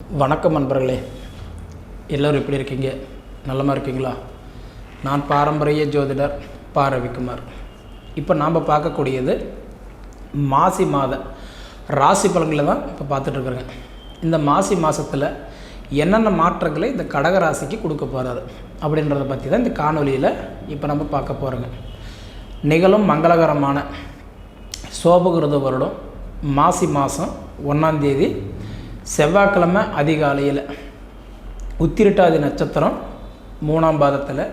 வணக்கம் நண்பர்களே. எல்லோரும் எப்படி இருக்கீங்க? நல்லமா இருக்கீங்களா? நான் பாரம்பரிய ஜோதிடர் பா. ரவிக்குமார். இப்போ நாம் பார்க்கக்கூடியது மாசி மாத ராசி பலன்களை தான் இப்போ பார்த்துட்ருக்குறேங்க இந்த மாசி மாதத்தில் என்னென்ன மாற்றங்களை இந்த கடக ராசிக்கு கொடுக்க போகிறாரு அப்படின்றத பற்றி தான் இந்த காணொலியில் இப்போ நம்ம பார்க்க போகிறோங்க நிகழும் மங்களகரமான சோபகிருத வருடம் மாசி மாதம் ஒன்றாந்தேதி செவ்வாய்க்கிழமை அதிகாலையில் உத்திரட்டாதி நட்சத்திரம் மூணாம் பாதத்தில்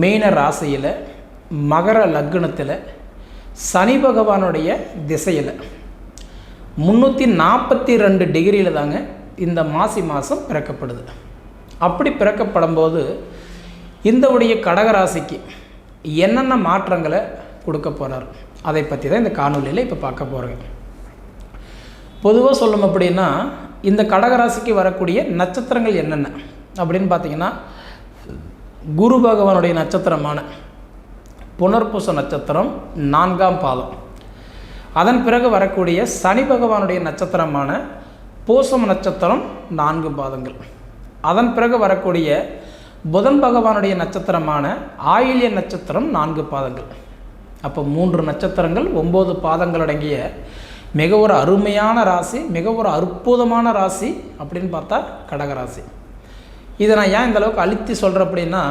மீன ராசியில் மகர லக்னத்தில் சனி பகவானுடைய திசையில். முந்நூற்றி நாற்பத்தி ரெண்டு டிகிரியில் தாங்க இந்த மாசி மாதம் பிறக்கப்படுது. அப்படி பிறக்கப்படும்போது இந்தவுடைய கடகராசிக்கு என்னென்ன மாற்றங்களை கொடுக்க போகிறார் அதை பற்றி தான் இந்த காணொலியில் இப்போ பார்க்க போகிறேங்க பொதுவாக சொல்லணும் அப்படின்னா இந்த கடகராசிக்கு வரக்கூடிய நட்சத்திரங்கள் என்னென்ன? அப்படின்னு பார்த்தீங்கன்னா குரு பகவானுடைய நட்சத்திரமான புனர்பூச நட்சத்திரம் நான்காம் பாதம். அதன் பிறகு வரக்கூடிய சனி பகவானுடைய நட்சத்திரமான பூசம் நட்சத்திரம் நான்கு பாதங்கள். அதன் பிறகு வரக்கூடிய புதன் பகவானுடைய நட்சத்திரமான ஆயில்ய நட்சத்திரம் நான்கு பாதங்கள். அப்போ மூன்று நட்சத்திரங்கள் ஒம்பது பாதங்கள் அடங்கிய மிக ஒரு அருமையான ராசி மிக ஒரு அற்புதமான ராசி அப்படின்னு பார்த்தா கடகராசி. இதை நான் ஏன் இந்த அளவுக்கு அழுத்தி சொல்கிறேன் அப்படின்னா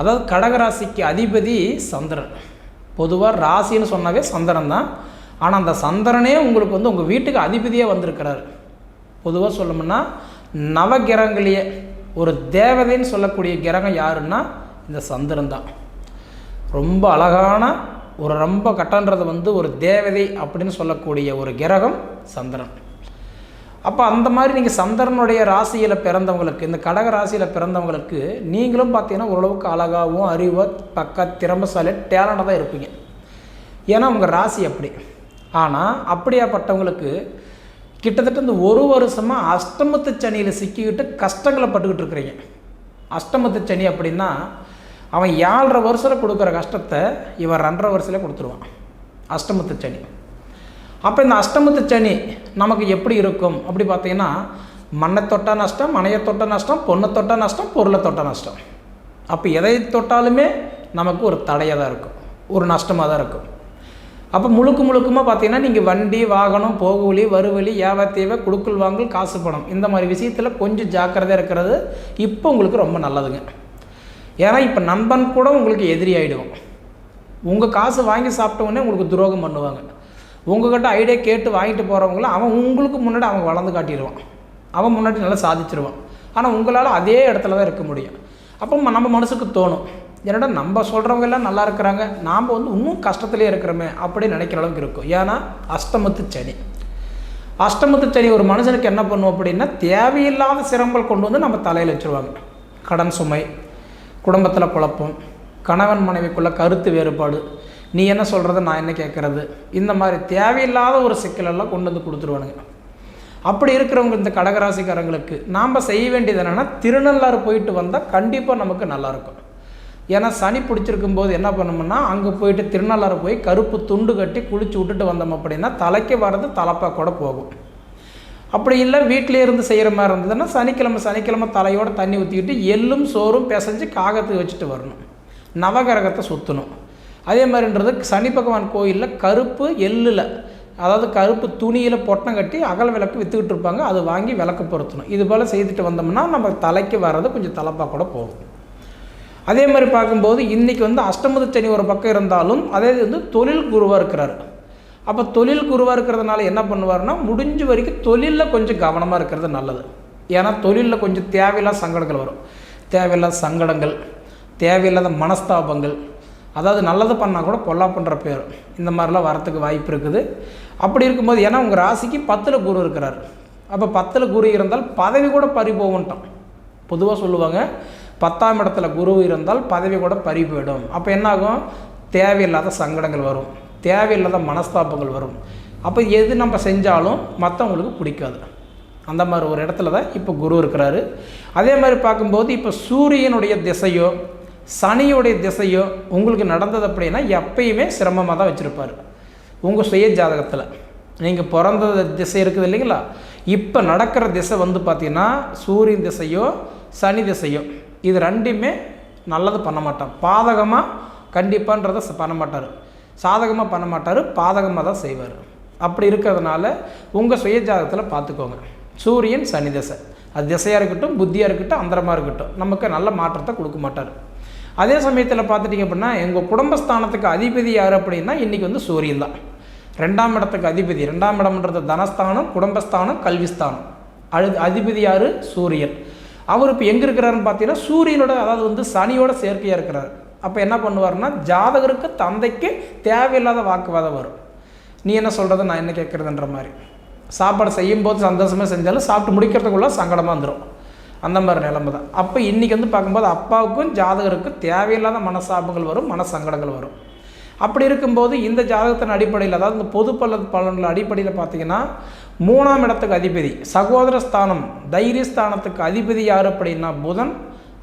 அதாவது கடகராசிக்கு அதிபதி சந்திரன். பொதுவாக ராசின்னு சொன்னாவே சந்திரன் தான். ஆனால் அந்த சந்திரனே உங்களுக்கு வந்து உங்கள் வீட்டுக்கு அதிபதியாக வந்திருக்கிறார். பொதுவாக சொல்லணும்னா நவகிரகங்களையே ஒரு தேவதைன்னு சொல்லக்கூடிய கிரகம் யாருன்னா இந்த சந்திரன் தான். ரொம்ப அழகான ஒரு ரொம்ப கட்டன்றது வந்து ஒரு தேவதை அப்படின்னு சொல்லக்கூடிய ஒரு கிரகம் சந்திரன். அப்போ அந்த மாதிரி நீங்கள் சந்திரனுடைய ராசியில் பிறந்தவங்களுக்கு இந்த கடக ராசியில் பிறந்தவங்களுக்கு நீங்களும் பார்த்தீங்கன்னா ஓரளவுக்கு அழகாகவும் அறிவோ பக்க திறமசாலி டேலண்டாக தான் இருப்பீங்க. ஏன்னா உங்கள் ராசி அப்படி. ஆனால் அப்படியாப்பட்டவங்களுக்கு கிட்டத்தட்ட இந்த ஒரு வருஷமாக அஷ்டமத்து சனியில் சிக்கிக்கிட்டு கஷ்டங்களை பட்டுக்கிட்டு இருக்கிறீங்க. அஷ்டமத்து சனி அப்படின்னா அவன் ஏழரை வருஷத்தில் கொடுக்குற கஷ்டத்தை இவன் ரெண்டரை வருஷத்தில் கொடுத்துருவான். அஷ்டமத்து சனி. அப்போ இந்த அஷ்டமத்து சனி நமக்கு எப்படி இருக்கும்? அப்படி பார்த்தீங்கன்னா மண்ணை தொட்டா நஷ்டம் மனையை தொட்ட நஷ்டம் பொண்ணை தொட்ட நஷ்டம் பொருளை தொட்ட நஷ்டம். அப்போ எதை தொட்டாலுமே நமக்கு ஒரு தடையாக தான் இருக்கும். ஒரு நஷ்டமாக தான் இருக்கும். அப்போ முழுக்க முழுக்கமாக பார்த்தீங்கன்னா நீங்கள் வண்டி வாகனம் போகுவலி வருவலி ஏவ தேவை குடுக்கல் வாங்கல் காசு பணம் இந்த மாதிரி விஷயத்தில் கொஞ்சம் ஜாக்கிரதையாக இருக்கிறது இப்போ உங்களுக்கு ரொம்ப நல்லதுங்க. ஏன்னா இப்போ நண்பன் கூட உங்களுக்கு எதிரி ஆகிடுவோம் உங்கள் காசு வாங்கி சாப்பிட்ட உடனே உங்களுக்கு துரோகம் பண்ணுவாங்க. உங்கள்கிட்ட ஐடியா கேட்டு வாங்கிட்டு போகிறவங்கள அவன் உங்களுக்கு முன்னாடி அவன் வளர்ந்து காட்டிடுவான். அவன் முன்னாடி நல்லா சாதிச்சிருவான். ஆனால் உங்களால் அதே இடத்துல தான் இருக்க முடியும். அப்போ நம்ம மனசுக்கு தோணும். என்னடா நம்ம சொல்கிறவங்க எல்லாம் நல்லா இருக்கிறாங்க. நாம் வந்து இன்னும் கஷ்டத்துலேயே இருக்கிறோமே அப்படி நினைக்கிற அளவுக்கு இருக்கும். ஏன்னா அஷ்டமத்து சனி. அஷ்டமத்து சனி ஒரு மனுஷனுக்கு என்ன பண்ணும் அப்படின்னா தேவையில்லாத சிரமங்கள் கொண்டு வந்து நம்ம தலையில் வச்சுருவாங்க. கடன் சுமை குடும்பத்தில் குழப்பம் கணவன் மனைவிக்குள்ள கருத்து வேறுபாடு. நீ என்ன சொல்கிறது நான் என்ன கேட்குறது இந்த மாதிரி தேவையில்லாத ஒரு சிக்கலெல்லாம் கொண்டு வந்து கொடுத்துருவானுங்க. அப்படி இருக்கிறவங்க இந்த கடகராசிக்காரங்களுக்கு நாம் செய்ய வேண்டியது என்னென்னா திருநள்ளாறு போயிட்டு வந்தால் கண்டிப்பாக நமக்கு நல்லாயிருக்கும். ஏன்னா சனி பிடிச்சிருக்கும் போது என்ன பண்ணோம்னா அங்கே போயிட்டு திருநள்ளாறு போய் கருப்பு துண்டு கட்டி குளிச்சு விட்டுட்டு வந்தோம் அப்படின்னா தலைக்கு வர்றது தலைப்பாக கூட போகும். அப்படி இல்லை வீட்டிலே இருந்து செய்கிற மாதிரி இருந்ததுன்னா சனிக்கிழமை சனிக்கிழமை தலையோடு தண்ணி ஊற்றிக்கிட்டு எள்ளும் சோறும் பிசைஞ்சு காகத்துக்கு வச்சுட்டு வரணும். நவகரகத்தை சுற்றணும் அதே மாதிரின்றது சனி பகவான் கோயிலில் கருப்பு எள்ளில் அதாவது கருப்பு துணியில் பொட்டம் கட்டி அகல் விளக்கு விற்றுக்கிட்டு இருப்பாங்க அது வாங்கி விளக்கு பொருத்தணும். இது போல் செய்துட்டு வந்தோம்னா நம்ம தலைக்கு வர்றது கொஞ்சம் தலைப்பாக கூட போகும். அதே மாதிரி பார்க்கும்போது இன்றைக்கி வந்து அஷ்டமது சனி ஒரு பக்கம் இருந்தாலும் அதே வந்து தொழில் குருவாக இருக்கிறாரு. அப்போ தொழில் குருவாக இருக்கிறதுனால என்ன பண்ணுவார்னா முடிஞ்ச வரைக்கும் தொழிலில் கொஞ்சம் கவனமாக இருக்கிறது நல்லது. ஏன்னா தொழிலில் கொஞ்சம் தேவையில்லாத சங்கடங்கள் வரும். தேவையில்லாத சங்கடங்கள் தேவையில்லாத மனஸ்தாபங்கள் அதாவது நல்லது பண்ணால் கூட பொல்லா பண்ணுற பேர். இந்த மாதிரிலாம் வரத்துக்கு வாய்ப்பு இருக்குது. அப்படி இருக்கும்போது ஏன்னா உங்கள் ராசிக்கு பத்தில் குரு இருக்கிறார். அப்போ பத்தில் குரு இருந்தால் பதவி கூட பறி போகும்ட்டான். பொதுவாக சொல்லுவாங்க பத்தாம் இடத்துல குரு இருந்தால் பதவி கூட பறி போயிடும். அப்போ என்னாகும் தேவையில்லாத சங்கடங்கள் வரும். தேவையில்லாத மனஸ்தாபங்கள் வரும். அப்போ எது நம்ம செஞ்சாலும் மற்றவங்களுக்கு பிடிக்காது. அந்த மாதிரி ஒரு இடத்துல தான் இப்போ குரு இருக்கிறாரு. அதே மாதிரி பார்க்கும்போது இப்போ சூரியனுடைய திசையோ சனியுடைய திசையோ உங்களுக்கு நடந்தது அப்படின்னா எப்பயுமே சிரமமாக தான் வச்சுருப்பார். உங்கள் சுய ஜாதகத்தில். நீங்கள் பிறந்த திசை இருக்குது இல்லைங்களா? இப்போ நடக்கிற திசை வந்து பார்த்திங்கன்னா சூரியன் திசையோ சனி திசையோ. இது ரெண்டுமே நல்லது பண்ண மாட்டான் பாதகமாக கண்டிப்பான்றதை பண்ண மாட்டார். சாதகமாக பண்ண மாட்டார் பாதகமாக தான் செய்வார். அப்படி இருக்கிறதுனால உங்கள் சுய ஜாதகத்தில் பார்த்துக்கோங்க சூரியன் சனி திசை. அது திசையாக இருக்கட்டும் புத்தியாக இருக்கட்டும் அந்தரமாக இருக்கட்டும். நமக்கு நல்ல மாற்றத்தை கொடுக்க மாட்டார். அதே சமயத்தில் பார்த்துட்டிங்க அப்படின்னா எங்கள் குடும்பஸ்தானத்துக்கு அதிபதி யார் அப்படின்னா இன்றைக்கி வந்து சூரியன் தான். ரெண்டாம் இடத்துக்கு அதிபதி. ரெண்டாம் இடம்ன்றது தனஸ்தானம் குடும்பஸ்தானம் கல்விஸ்தானம். அழு அதிபதி யார்? சூரியன். அவர் இப்போ எங்கே இருக்கிறாருன்னு பார்த்தீங்கன்னா சூரியனோட அதாவது வந்து சனியோட சேர்க்கையாக இருக்கிறார். அப்போ என்ன பண்ணுவார்னா ஜாதகருக்கு தந்தைக்கு தேவையில்லாத வாக்குவாதம் வரும். நீ என்ன சொல்கிறது நான் என்ன கேட்குறதுன்ற மாதிரி. சாப்பாடு செய்யும்போது சந்தோஷமாக செஞ்சாலும் சாப்பிட்டு முடிக்கிறதுக்குள்ள சங்கடமாக வந்துடும் அந்த மாதிரி நிலைமை தான். அப்போ இன்றைக்கி வந்து பார்க்கும்போது அப்பாவுக்கும் ஜாதகருக்கும் தேவையில்லாத மனசாபங்கள் வரும் மனசங்கடங்கள் வரும். அப்படி இருக்கும்போது இந்த ஜாதகத்தின் அடிப்படையில் அதாவது இந்த பொது பல பலன்கள் அடிப்படையில் பார்த்தீங்கன்னா மூணாம் இடத்துக்கு அதிபதி சகோதர ஸ்தானம் தைரியஸ்தானத்துக்கு அதிபதி யார் அப்படின்னா புதன்.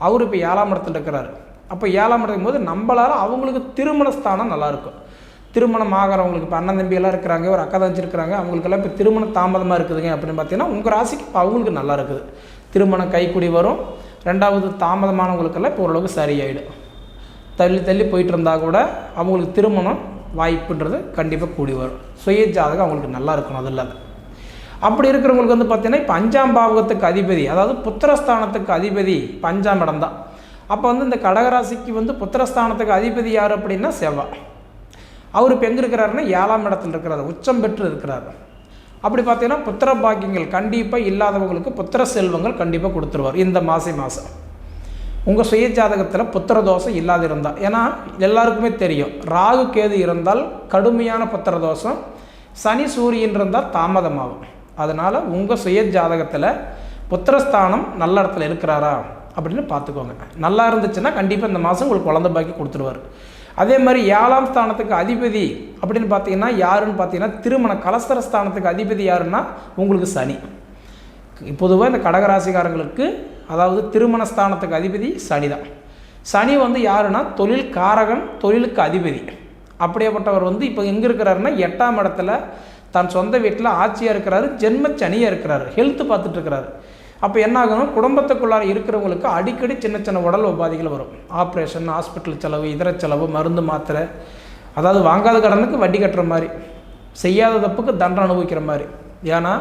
அவர் இப்போ ஏழாம் இடத்துல இருக்கிறார். அப்போ ஏழாம் இடத்துக்கும் போது நம்மளால் அவங்களுக்கு திருமண ஸ்தானம் நல்லாயிருக்கும் திருமணம் ஆகிறவங்களுக்கு இப்போ அண்ணன் தம்பியெல்லாம் இருக்கிறாங்க ஒரு அக்கா தங்கச்சி இருக்கிறாங்க அவங்களுக்கெல்லாம் இப்போ திருமணம் தாமதமாக இருக்குதுங்க அப்படின்னு பார்த்தீங்கன்னா உங்கள் ராசிக்கு இப்போ அவங்களுக்கு நல்லா இருக்குது. திருமணம் கைக்குடி வரும். ரெண்டாவது தாமதமானவங்களுக்கெல்லாம் இப்போ ஓரளவுக்கு சரியாயிடும். தள்ளி தள்ளி போயிட்டு இருந்தால் கூட அவங்களுக்கு திருமணம் வாய்ப்புன்றது கண்டிப்பாக கூடி வரும். சுய ஜாதகம் அவங்களுக்கு நல்லா இருக்கணும் அது இல்லாத அப்படி இருக்கிறவங்களுக்கு வந்து பார்த்தீங்கன்னா இப்போ அஞ்சாம் பாவகத்துக்கு அதிபதி அதாவது புத்திரஸ்தானத்துக்கு அதிபதி பஞ்சாம் இடம் தான். அப்போ வந்து இந்த கடகராசிக்கு வந்து புத்திரஸ்தானத்துக்கு அதிபதி யார் அப்படின்னா செவ்வாய் அவர் இப்போ எங்கே இருக்கிறாருன்னா ஏழாம் இடத்துல இருக்கிறார் உச்சம் பெற்று இருக்கிறார். அப்படி பார்த்தீங்கன்னா புத்திர பாக்கியங்கள் கண்டிப்பாக இல்லாதவங்களுக்கு புத்திர செல்வங்கள் கண்டிப்பாக கொடுத்துருவார் இந்த மாசி மாதம் உங்கள் சுய ஜாதகத்தில் புத்திர தோஷம் இல்லாது இருந்தால் ஏன்னா எல்லாருக்குமே தெரியும் ராகு கேது இருந்தால் கடுமையான புத்திர தோஷம் சனி சூரியன் இருந்தால் தாமதமாகும். அதனால் உங்கள் சுய ஜாதகத்தில் புத்திரஸ்தானம் நல்ல இடத்துல இருக்கிறாரா? அப்படின்னு பார்த்துக்கோங்க. நல்லா இருந்துச்சுன்னா கண்டிப்பாக இந்த மாதம் உங்களுக்கு குழந்தை பாக்கி கொடுத்துருவார். அதே மாதிரி ஏழாம் ஸ்தானத்துக்கு அதிபதி அப்படின்னு பார்த்தீங்கன்னா யாருன்னு பார்த்தீங்கன்னா திருமண கலஸ்தர ஸ்தானத்துக்கு அதிபதி யாருன்னா உங்களுக்கு சனி. பொதுவாக இந்த கடகராசிக்காரங்களுக்கு அதாவது திருமண ஸ்தானத்துக்கு அதிபதி சனி தான் சனி வந்து யாருன்னா தொழில் காரகன் தொழிலுக்கு அதிபதி. அப்படியேப்பட்டவர் வந்து இப்போ எங்கே இருக்கிறாருன்னா எட்டாம் இடத்துல தன் சொந்த வீட்டில் ஆட்சியாக இருக்கிறாரு ஜென்ம சனியாக இருக்கிறாரு ஹெல்த்து பார்த்துட்டு இருக்கிறாரு. அப்போ என்ன ஆகணும் குடும்பத்துக்குள்ளார இருக்கிறவங்களுக்கு அடிக்கடி சின்ன சின்ன உடல் உபாதைகள் வரும். ஆப்ரேஷன் ஹாஸ்பிட்டல் செலவு இதர செலவு மருந்து மாத்திரை. அதாவது வாங்காத கடனுக்கு வட்டி கட்டுற மாதிரி. செய்யாத தப்புக்கு தண்டனை அனுபவிக்கிற மாதிரி. ஏன்னா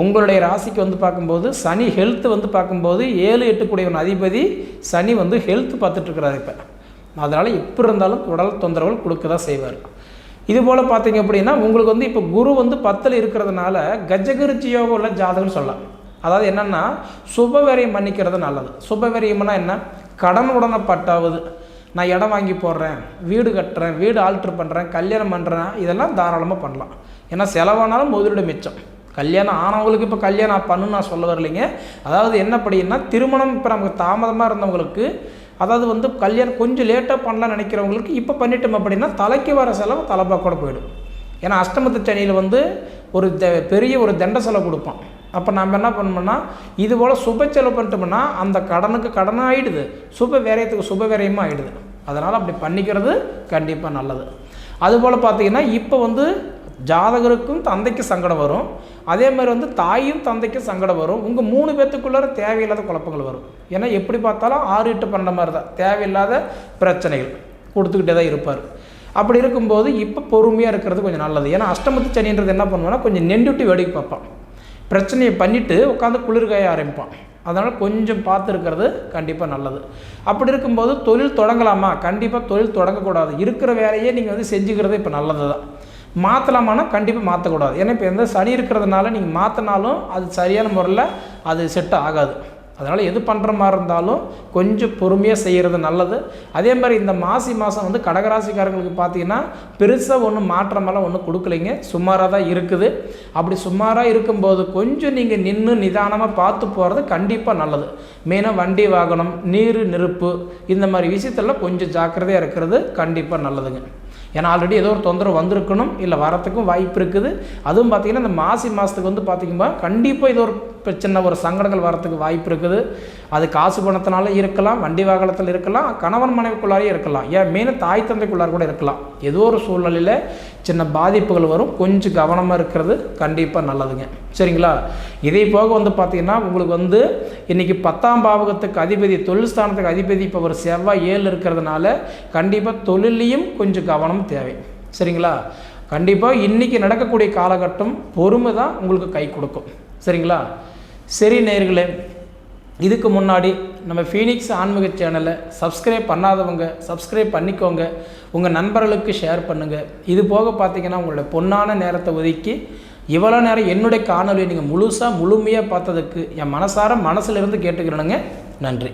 உங்களுடைய ராசிக்கு வந்து பார்க்கும்போது சனி ஹெல்த்து வந்து பார்க்கும்போது ஏழு எட்டுக்குடையவன் அதிபதி சனி வந்து ஹெல்த் பார்த்துட்ருக்கிறார் இப்போ. அதனால் எப்படி இருந்தாலும் உடல் தொந்தரவுகள் கொடுக்க தான் செய்வார் இதுபோல் பார்த்தீங்க அப்படின்னா உங்களுக்கு வந்து இப்போ குரு வந்து பத்தில் இருக்கிறதுனால கஜகரிச்சி யோகம் உள்ள ஜாதகம் சொல்லலாம். அதாவது என்னென்னா சுபவரியம் பண்ணிக்கிறது நல்லது. சுபவரியம்னா என்ன? கடன் உடனப்பட்டாவது நான் இடம் வாங்கி போடுறேன் வீடு கட்டுறேன் வீடு ஆல்ட்ரு பண்ணுறேன் கல்யாணம் பண்ணுறேன் இதெல்லாம் தாராளமாக பண்ணலாம். ஏன்னா செலவானாலும் முதலீடு மிச்சம். கல்யாணம் ஆனவங்களுக்கு இப்போ கல்யாணம் பண்ணுன்னு நான் சொல்ல வரலைங்க. அதாவது என்ன படின்னா திருமணம் இப்போ நமக்கு தாமதமாக இருந்தவங்களுக்கு அதாவது வந்து கல்யாணம் கொஞ்சம் லேட்டாக பண்ணலாம்னு நினைக்கிறவங்களுக்கு இப்போ பண்ணிட்டோம் அப்படின்னா தலைக்கு வர செலவு தலைப்பாக்கோட போயிடும். ஏன்னா அஷ்டமத்து சனியில் வந்து ஒரு பெரிய ஒரு தண்ட செலவு கொடுப்பான். அப்போ நம்ம என்ன பண்ணோம்னா இது போல் சுப செலவு பண்ணிட்டோம்னா அந்த கடனுக்கு கடனாக ஆகிடுது சுப விரயத்துக்கு சுப விரயமாக ஆகிடுது அதனால் அப்படி பண்ணிக்கிறது கண்டிப்பாக நல்லது. அதுபோல் பார்த்தீங்கன்னா இப்போ வந்து ஜாதகருக்கும் தந்தைக்கு சங்கடம் வரும். அதே மாதிரி வந்து தாயும் தந்தைக்கும் சங்கடம் வரும். உங்கள் மூணு பேர்த்துக்குள்ளார தேவையில்லாத குழப்பங்கள் வரும். ஏன்னா எப்படி பார்த்தாலும் ஆறு எட்டு பண்ண மாதிரி தான் தேவையில்லாத பிரச்சனைகள் கொடுத்துக்கிட்டே தான் இருப்பார். அப்படி இருக்கும்போது இப்போ பொறுமையாக இருக்கிறது கொஞ்சம் நல்லது. ஏன்னா அஷ்டமத்து சனின்றது என்ன பண்ணுவான்னா கொஞ்சம் நெண்டுட்டி வேடிக்கை பார்ப்பான். பிரச்சனையை பண்ணிவிட்டு உட்காந்து குளிர்காய ஆரம்பிப்பான். அதனால் கொஞ்சம் பார்த்துருக்கிறது கண்டிப்பாக நல்லது. அப்படி இருக்கும்போது தொழில் தொடங்கலாமா? கண்டிப்பாக தொழில் தொடங்கக்கூடாது. இருக்கிற வேலையே நீங்கள் வந்து செஞ்சுக்கிறது இப்போ நல்லது தான் மாற்றலாமான்னா கண்டிப்பாக மாற்றக்கூடாது ஏன்னா இப்போ எந்த சனி இருக்கிறதுனால நீங்கள் மாற்றினாலும் அது சரியான முறையில் அது செட் ஆகாது. அதனால் எது பண்ணுற மாதிரி இருந்தாலும் கொஞ்சம் பொறுமையாக செய்கிறது நல்லது. அதே மாதிரி இந்த மாசி மாதம் வந்து கடகராசிக்காரங்களுக்கு பார்த்தீங்கன்னா பெருசாக ஒன்றும் மாற்றமெல்லாம் ஒன்றும் கொடுக்கலைங்க. சுமாராக தான் இருக்குது. அப்படி சுமாராக இருக்கும்போது கொஞ்சம் நீங்கள் நின்று நிதானமாக பார்த்து போகிறது கண்டிப்பாக நல்லது. மெயினாக வண்டி வாகனம் நீர் நெருப்பு இந்த மாதிரி விஷயத்தெல்லாம் கொஞ்சம் ஜாக்கிரதையாக இருக்கிறது கண்டிப்பாக நல்லதுங்க. ஏன்னா ஆல்ரெடி ஏதோ ஒரு தொந்தரவு வந்திருக்கணும் இல்லை வரத்துக்கும் வாய்ப்பு இருக்குது. அதுவும் பார்த்தீங்கன்னா இந்த மாசி மாதத்துக்கு வந்து பார்த்திங்கன்னா கண்டிப்பாக ஏதோ ஒரு சின்ன ஒரு சங்கடங்கள் வரத்துக்கு வாய்ப்பு இருக்குது. அது காசு பணத்தினால இருக்கலாம் வண்டி வாகனத்தில் இருக்கலாம் கணவன் மனைவிக்குள்ளாரே இருக்கலாம். ஏன்? மீன் தாய் தந்தைக்குள்ளார கூட இருக்கலாம். ஏதோ ஒரு சூழ்நிலையில் சின்ன பாதிப்புகள் வரும். கொஞ்சம் கவனமாக இருக்கிறது கண்டிப்பாக நல்லதுங்க. சரிங்களா? இதே போக வந்து பார்த்திங்கன்னா உங்களுக்கு வந்து இன்றைக்கி பத்தாம் பாவகத்துக்கு அதிபதி தொழில் ஸ்தானத்துக்கு அதிபதி இப்போ ஒரு செவ்வாய் ஏழு இருக்கிறதுனால கண்டிப்பாக தொழிலையும் கொஞ்சம் கவனம் தேவை. சரிங்களா? கண்டிப்பாக இன்றைக்கி நடக்கக்கூடிய காலகட்டம் பொறுமை தான் உங்களுக்கு கை கொடுக்கும். சரிங்களா? சரி நேர்களே இதுக்கு முன்னாடி நம்ம ஃபீனிக்ஸ் ஆன்மீக சேனலை சப்ஸ்கிரைப் பண்ணாதவங்க சப்ஸ்கிரைப் பண்ணிக்கோங்க. உங்கள் நண்பர்களுக்கு ஷேர் பண்ணுங்கள் இது போக பார்த்தீங்கன்னா உங்களோட பொன்னான நேரத்தை ஒதுக்கி இவ்வளோ நேரம் என்னுடைய காணொலியை நீங்கள் முழுசாக முழுமையாக பார்த்ததுக்கு என் மனசார மனசுலேருந்து கேட்டுக்கிறேனுங்க. நன்றி.